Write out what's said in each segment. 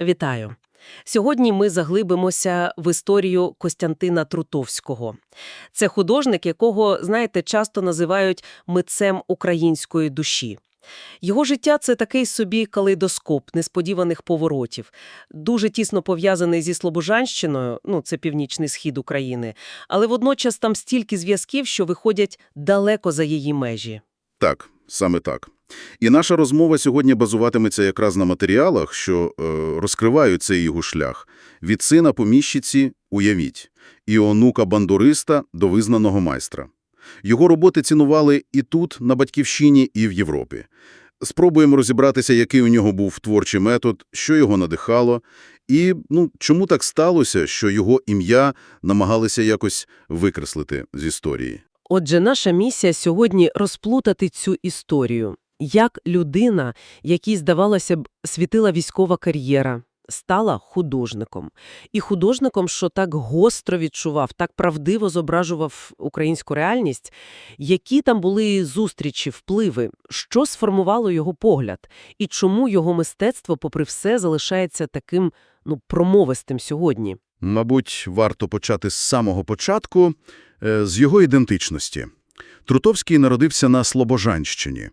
Вітаю! Сьогодні ми заглибимося в історію Костянтина Трутовського. Це художник, якого, знаєте, часто називають митцем української душі. Його життя – це такий собі калейдоскоп несподіваних поворотів, дуже тісно пов'язаний зі Слобожанщиною, ну, це північний схід України, але водночас там стільки зв'язків, що виходять далеко за її межі. Так, саме так. І наша розмова сьогодні базуватиметься якраз на матеріалах, що е, розкривають цей його шлях. Від сина поміщиці «Уявіть» і онука бандуриста до визнаного майстра. Його роботи цінували і тут, на Батьківщині, і в Європі. Спробуємо розібратися, який у нього був творчий метод, що його надихало, і ну, чому так сталося, що його ім'я намагалися якось викреслити з історії. Отже, наша місія сьогодні – розплутати цю історію. Як людина, якій, здавалося б, світила військова кар'єра, стала художником. І художником, що так гостро відчував, так правдиво зображував українську реальність, які там були зустрічі, впливи, що сформувало його погляд, і чому його мистецтво, попри все, залишається таким, ну, промовистим сьогодні. Мабуть, варто почати з самого початку, е, з його ідентичності. Трутовський народився на Слобожанщині.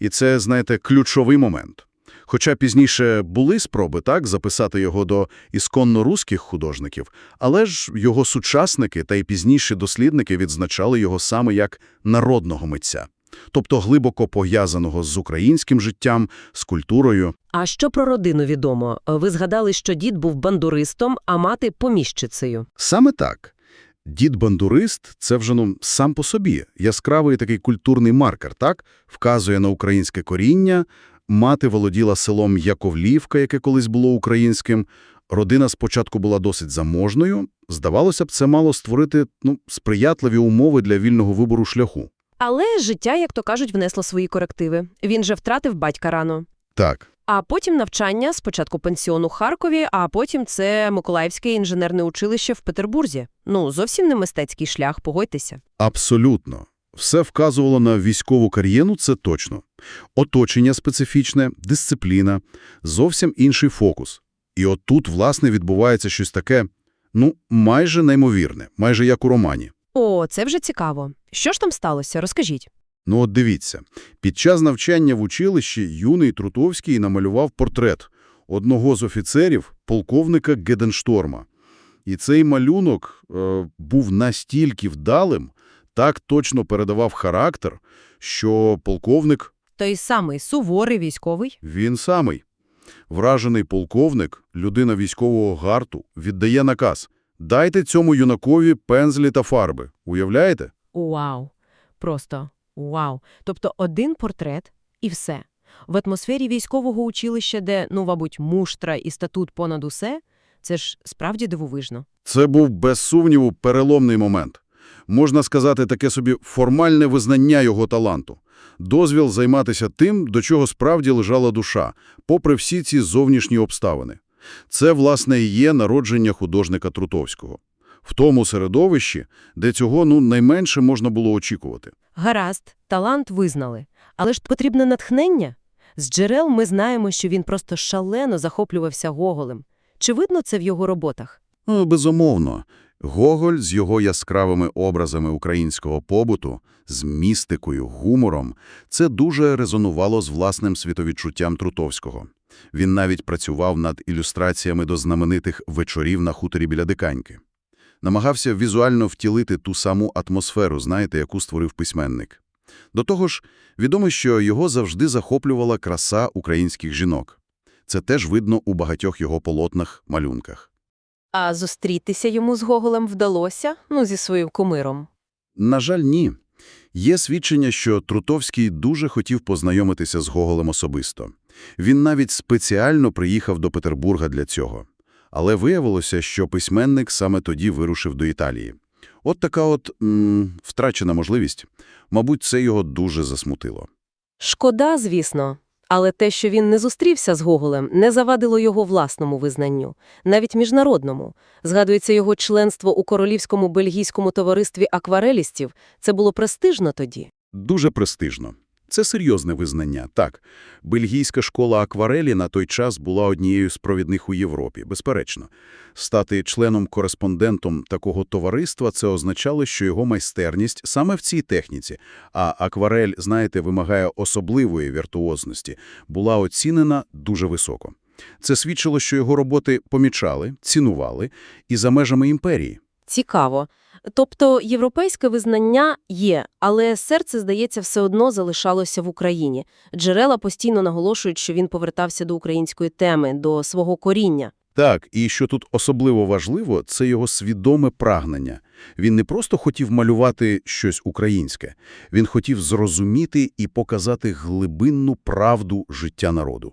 І це, знаєте, ключовий момент. Хоча пізніше були спроби так записати його до ісконно-руських художників, але ж його сучасники та й пізніші дослідники відзначали його саме як народного митця, тобто глибоко пов'язаного з українським життям, з культурою. А що про родину відомо? Ви згадали, що дід був бандуристом, а мати – поміщицею. Саме так. Дід-бандурист – це вже ну, сам по собі яскравий такий культурний маркер, так? Вказує на українське коріння. Мати володіла селом Яковлівка, яке колись було українським. Родина спочатку була досить заможною. Здавалося б, це мало створити ну, сприятливі умови для вільного вибору шляху. Але життя, як то кажуть, внесло свої корективи. Він же втратив батька рано. Так, А потім навчання, спочатку пенсіон у Харкові, а потім це Миколаївське інженерне училище в Петербурзі. Ну, зовсім не мистецький шлях, погодьтеся. абсолютно. Все вказувало на військову кар'єру, це точно. Оточення специфічне, дисципліна, зовсім інший фокус. І от тут, власне, відбувається щось таке, ну, майже неймовірне, майже як у романі. О, це вже цікаво. Що ж там сталося? Розкажіть. Ну от дивіться, під час навчання в училищі юний Трутовський намалював портрет одного з офіцерів, полковника Геденшторма. І цей малюнок е, був настільки вдалим, так точно передавав характер, що полковник, Той самий суворий військовий. він самий. Вражений полковник, людина військового гарту, віддає наказ «Дайте цьому юнакові пензлі та фарби». Уявляєте? Вау. Просто вау. Тобто один портрет і все. В атмосфері військового училища, де, ну, мабуть, муштра і статут понад усе, це ж справді дивовижно. Це був, без сумніву, переломний момент. Можна сказати, таке собі формальне визнання його таланту. Дозвіл займатися тим, до чого справді лежала душа, попри всі ці зовнішні обставини. Це, власне, і є народження художника Трутовського. В тому середовищі, де цього, ну, найменше можна було очікувати. Гаразд, талант визнали. Але ж потрібне натхнення. З джерел ми знаємо, що він просто шалено захоплювався Гоголем. Чи видно це в його роботах? Ну, безумовно. Гоголь з його яскравими образами українського побуту, з містикою, гумором, це дуже резонувало з власним світовідчуттям Трутовського. Він навіть працював над ілюстраціями до знаменитих вечорів на хуторі біля Диканьки. Намагався візуально втілити ту саму атмосферу, знаєте, яку створив письменник. До того ж, відомо, що його завжди захоплювала краса українських жінок. Це теж видно у багатьох його полотнах, малюнках. А зустрітися йому з Гоголем вдалося, ну, зі своїм кумиром. На жаль, ні. Є свідчення, що Трутовський дуже хотів познайомитися з Гоголем особисто. Він навіть спеціально приїхав до Петербурга для цього. Але виявилося, що письменник саме тоді вирушив до Італії. От така от м, втрачена можливість. Мабуть, це його дуже засмутило. Шкода, звісно. Але те, що він не зустрівся з Гоголем, не завадило його власному визнанню, навіть міжнародному. Згадується його членство у Королівському бельгійському товаристві акварелістів. Це було престижно тоді. Дуже престижно. Це серйозне визнання, так. Бельгійська школа акварелі на той час була однією з провідних у Європі, безперечно. Стати членом-кореспондентом такого товариства – це означало, що його майстерність саме в цій техніці, а акварель, знаєте, вимагає особливої віртуозності, була оцінена дуже високо. Це свідчило, що його роботи помічали, цінували і за межами імперії. Цікаво. Тобто європейське визнання є, але серце, здається, все одно залишалося в Україні. Джерела постійно наголошують, що він повертався до української теми, до свого коріння. Так, і що тут особливо важливо, це його свідоме прагнення. Він не просто хотів малювати щось українське, він хотів зрозуміти і показати глибинну правду життя народу.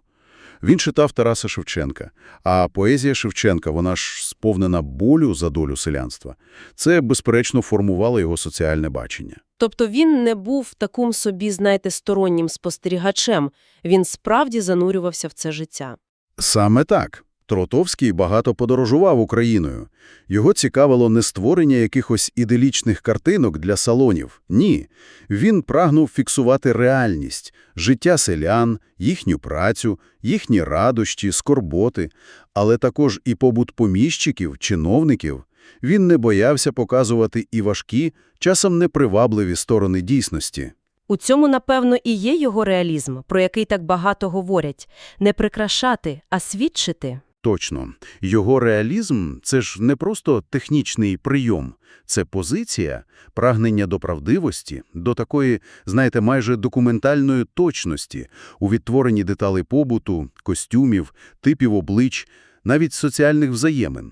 Він читав Тараса Шевченка, а поезія Шевченка, вона ж сповнена болю за долю селянства. Це, безперечно, формувало його соціальне бачення. Тобто він не був таким собі, знаєте, стороннім спостерігачем. Він справді занурювався в це життя. Саме так. Тротовський багато подорожував Україною. Його цікавило не створення якихось іделічних картинок для салонів. Ні. Він прагнув фіксувати реальність, життя селян, їхню працю, їхні радощі, скорботи, але також і побут поміщиків, чиновників. Він не боявся показувати і важкі, часом непривабливі сторони дійсності. У цьому, напевно, і є його реалізм, про який так багато говорять. Не прикрашати, а свідчити. Точно. Його реалізм – це ж не просто технічний прийом. Це позиція, прагнення до правдивості, до такої, знаєте, майже документальної точності у відтворенні деталей побуту, костюмів, типів облич, навіть соціальних взаємин.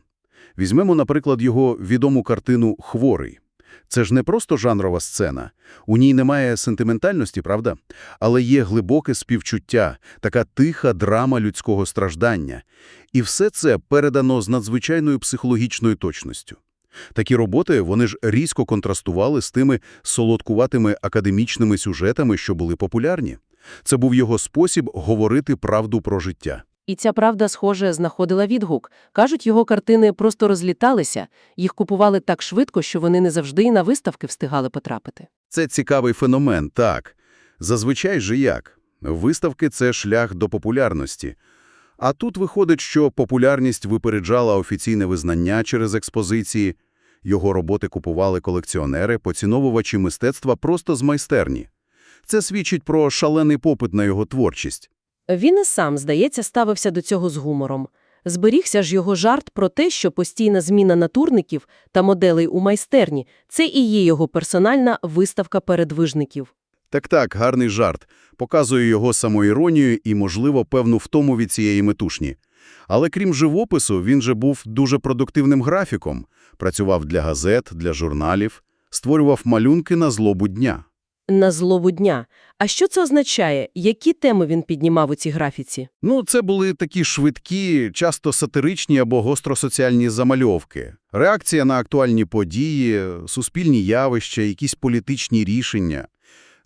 Візьмемо, наприклад, його відому картину «Хворий». Це ж не просто жанрова сцена. У ній немає сентиментальності, правда? Але є глибоке співчуття, така тиха драма людського страждання. І все це передано з надзвичайною психологічною точністю. Такі роботи, вони ж різко контрастували з тими солодкуватими академічними сюжетами, що були популярні. Це був його спосіб говорити правду про життя. І ця правда, схоже, знаходила відгук. Кажуть, його картини просто розліталися, їх купували так швидко, що вони не завжди і на виставки встигали потрапити. Це цікавий феномен, так. Зазвичай же як? Виставки – це шлях до популярності. А тут виходить, що популярність випереджала офіційне визнання через експозиції, його роботи купували колекціонери, поціновувачі мистецтва просто з майстерні. Це свідчить про шалений попит на його творчість. Він і сам, здається, ставився до цього з гумором. Зберігся ж його жарт про те, що постійна зміна натурників та моделей у майстерні – це і є його персональна виставка передвижників. Так-так, гарний жарт. Показує його самоіронію і, можливо, певну втому від цієї метушні. Але крім живопису, він же був дуже продуктивним графіком. Працював для газет, для журналів, створював малюнки на злобу дня. На злову дня. А що це означає? Які теми він піднімав у цій графіці? Ну, це були такі швидкі, часто сатиричні або гостросоціальні замальовки. Реакція на актуальні події, суспільні явища, якісь політичні рішення.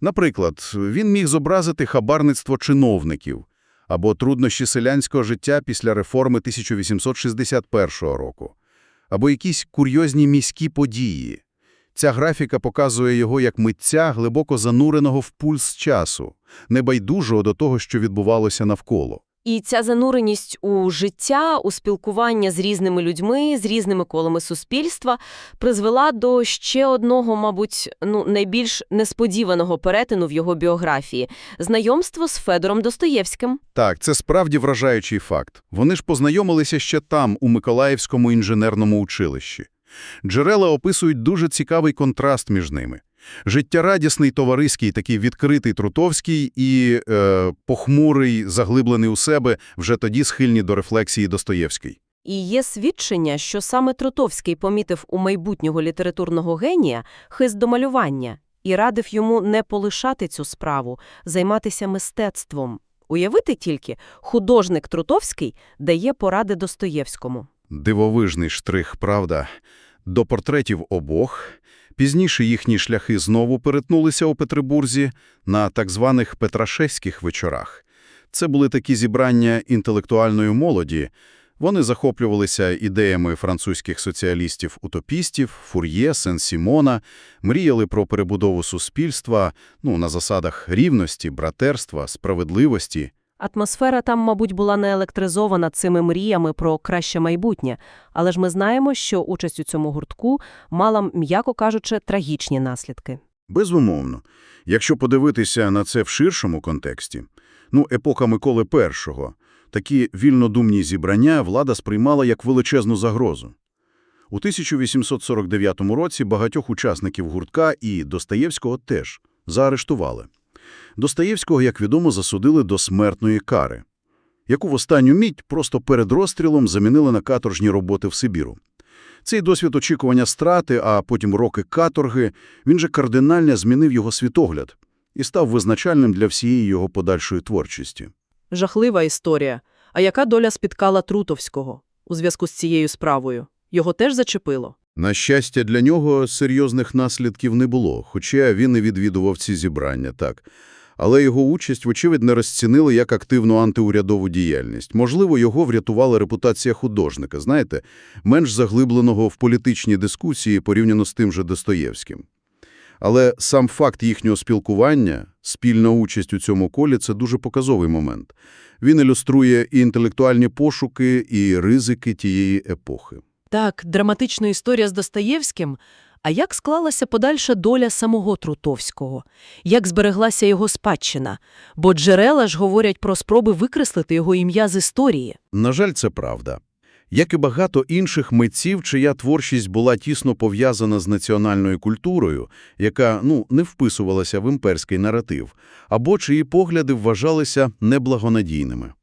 Наприклад, він міг зобразити хабарництво чиновників або труднощі селянського життя після реформи 1861 року, або якісь курйозні міські події. Ця графіка показує його як митця, глибоко зануреного в пульс часу, небайдужого до того, що відбувалося навколо. І ця зануреність у життя, у спілкування з різними людьми, з різними колами суспільства призвела до ще одного, мабуть, ну найбільш несподіваного перетину в його біографії – знайомство з Федором Достоєвським. Так, це справді вражаючий факт. Вони ж познайомилися ще там, у Миколаївському інженерному училищі. Джерела описують дуже цікавий контраст між ними. Життєрадісний товариський, такий відкритий Трутовський і е, похмурий, заглиблений у себе, вже тоді схильні до рефлексії Достоєвський. І є свідчення, що саме Тротовський помітив у майбутнього літературного генія хист до малювання і радив йому не полишати цю справу, займатися мистецтвом. Уявити тільки, художник Трутовський дає поради Достоєвському. Дивовижний штрих, правда. До портретів обох. Пізніше їхні шляхи знову перетнулися у Петербурзі на так званих Петрашевських вечорах. Це були такі зібрання інтелектуальної молоді, Вони захоплювалися ідеями французьких соціалістів-утопістів, Фур'є, Сен-Сімона, мріяли про перебудову суспільства ну, на засадах рівності, братерства, справедливості. Атмосфера там, мабуть, була не електризована цими мріями про краще майбутнє, але ж ми знаємо, що участь у цьому гуртку мала, м'яко кажучи, трагічні наслідки. Безумовно. Якщо подивитися на це в ширшому контексті, ну, епоха Миколи І, такі вільнодумні зібрання влада сприймала як величезну загрозу. У 1849 році багатьох учасників гуртка і Достоєвського теж заарештували. Достоєвського, як відомо, засудили до смертної кари, яку в останню мідь просто перед розстрілом замінили на каторжні роботи в Сибіру. Цей досвід очікування страти, а потім роки каторги, він же кардинально змінив його світогляд і став визначальним для всієї його подальшої творчості. Жахлива історія. А яка доля спіткала Трутовського у зв'язку з цією справою? Його теж зачепило? На щастя, для нього серйозних наслідків не було, хоча він і відвідував ці зібрання, так. Але його участь, вочевидь, не розцінили як активну антиурядову діяльність. Можливо, його врятувала репутація художника, знаєте, менш заглибленого в політичні дискусії порівняно з тим же Достоєвським. Але сам факт їхнього спілкування, спільна участь у цьому колі – це дуже показовий момент. Він ілюструє і інтелектуальні пошуки, і ризики тієї епохи. Так, драматична історія з Достоєвським. А як склалася подальша доля самого Трутовського? Як збереглася його спадщина? Бо джерела ж говорять про спроби викреслити його ім'я з історії. На жаль, це правда. Як і багато інших митців, чия творчість була тісно пов'язана з національною культурою, яка ну, не вписувалася в імперський наратив, або чиї погляди вважалися неблагонадійними.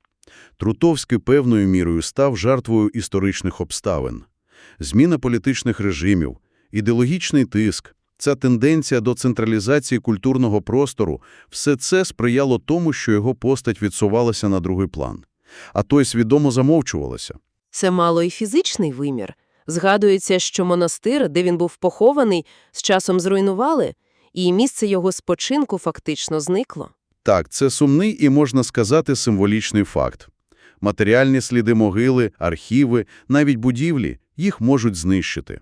Трутовський певною мірою став жертвою історичних обставин. Зміна політичних режимів, ідеологічний тиск, ця тенденція до централізації культурного простору – все це сприяло тому, що його постать відсувалася на другий план. А той свідомо замовчувалося. Це мало і фізичний вимір. Згадується, що монастир, де він був похований, з часом зруйнували, і місце його спочинку фактично зникло. Так, це сумний і, можна сказати, символічний факт. Матеріальні сліди могили, архіви, навіть будівлі – їх можуть знищити.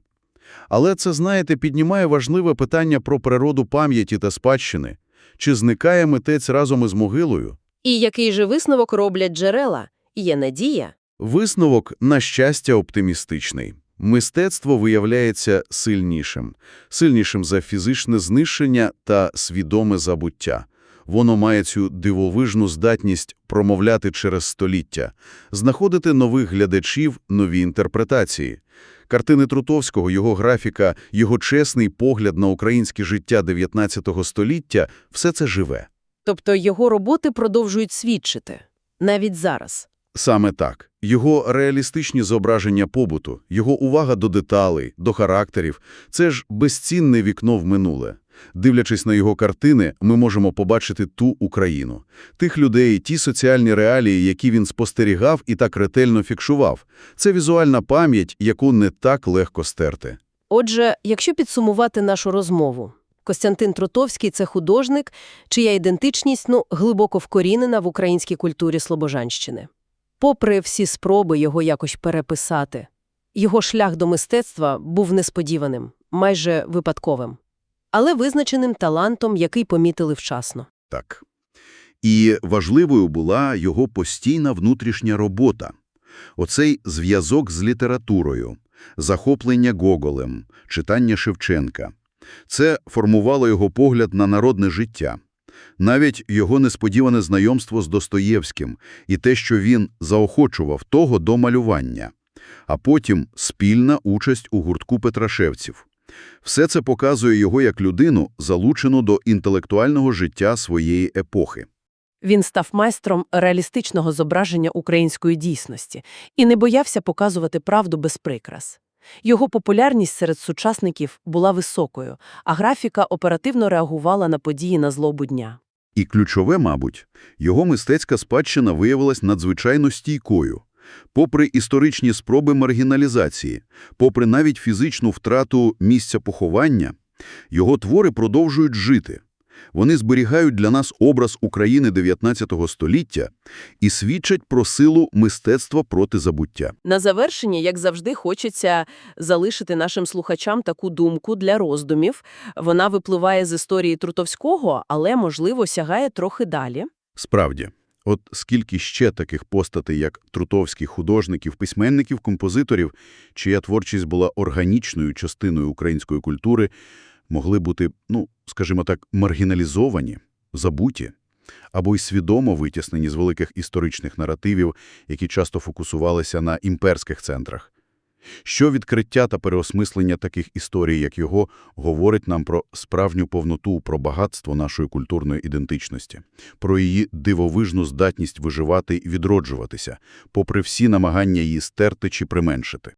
Але це, знаєте, піднімає важливе питання про природу пам'яті та спадщини. Чи зникає митець разом із могилою? І який же висновок роблять джерела? Є надія? Висновок, на щастя, оптимістичний. Мистецтво виявляється сильнішим. Сильнішим за фізичне знищення та свідоме забуття. Воно має цю дивовижну здатність промовляти через століття, знаходити нових глядачів, нові інтерпретації. Картини Трутовського, його графіка, його чесний погляд на українське життя 19 століття – все це живе. Тобто його роботи продовжують свідчити. Навіть зараз. Саме так. Його реалістичні зображення побуту, його увага до деталей, до характерів – це ж безцінне вікно в минуле. Дивлячись на його картини, ми можемо побачити ту Україну. Тих людей, ті соціальні реалії, які він спостерігав і так ретельно фіксував. Це візуальна пам'ять, яку не так легко стерти. Отже, якщо підсумувати нашу розмову, Костянтин Трутовський – це художник, чия ідентичність ну, глибоко вкорінена в українській культурі Слобожанщини. Попри всі спроби його якось переписати, його шлях до мистецтва був несподіваним, майже випадковим, але визначеним талантом, який помітили вчасно. Так. І важливою була його постійна внутрішня робота. Оцей зв'язок з літературою, захоплення Гоголем, читання Шевченка. Це формувало його погляд на народне життя. Навіть його несподіване знайомство з Достоєвським і те, що він заохочував того до малювання. А потім спільна участь у гуртку Петрашевців. Все це показує його як людину, залучену до інтелектуального життя своєї епохи. Він став майстром реалістичного зображення української дійсності і не боявся показувати правду без прикрас. Його популярність серед сучасників була високою, а графіка оперативно реагувала на події на злобу дня. І ключове, мабуть, його мистецька спадщина виявилась надзвичайно стійкою. Попри історичні спроби маргіналізації, попри навіть фізичну втрату місця поховання, його твори продовжують жити. Вони зберігають для нас образ України 19 століття і свідчать про силу мистецтва проти забуття. На завершення, як завжди, хочеться залишити нашим слухачам таку думку для роздумів. Вона випливає з історії Трутовського, але, можливо, сягає трохи далі. Справді, от скільки ще таких постатей, як трутовських художників, письменників, композиторів, чия творчість була органічною частиною української культури, могли бути, ну, скажімо так, маргіналізовані, забуті, або й свідомо витіснені з великих історичних наративів, які часто фокусувалися на імперських центрах. Що відкриття та переосмислення таких історій, як його, говорить нам про справжню повноту, про багатство нашої культурної ідентичності, про її дивовижну здатність виживати і відроджуватися, попри всі намагання її стерти чи применшити.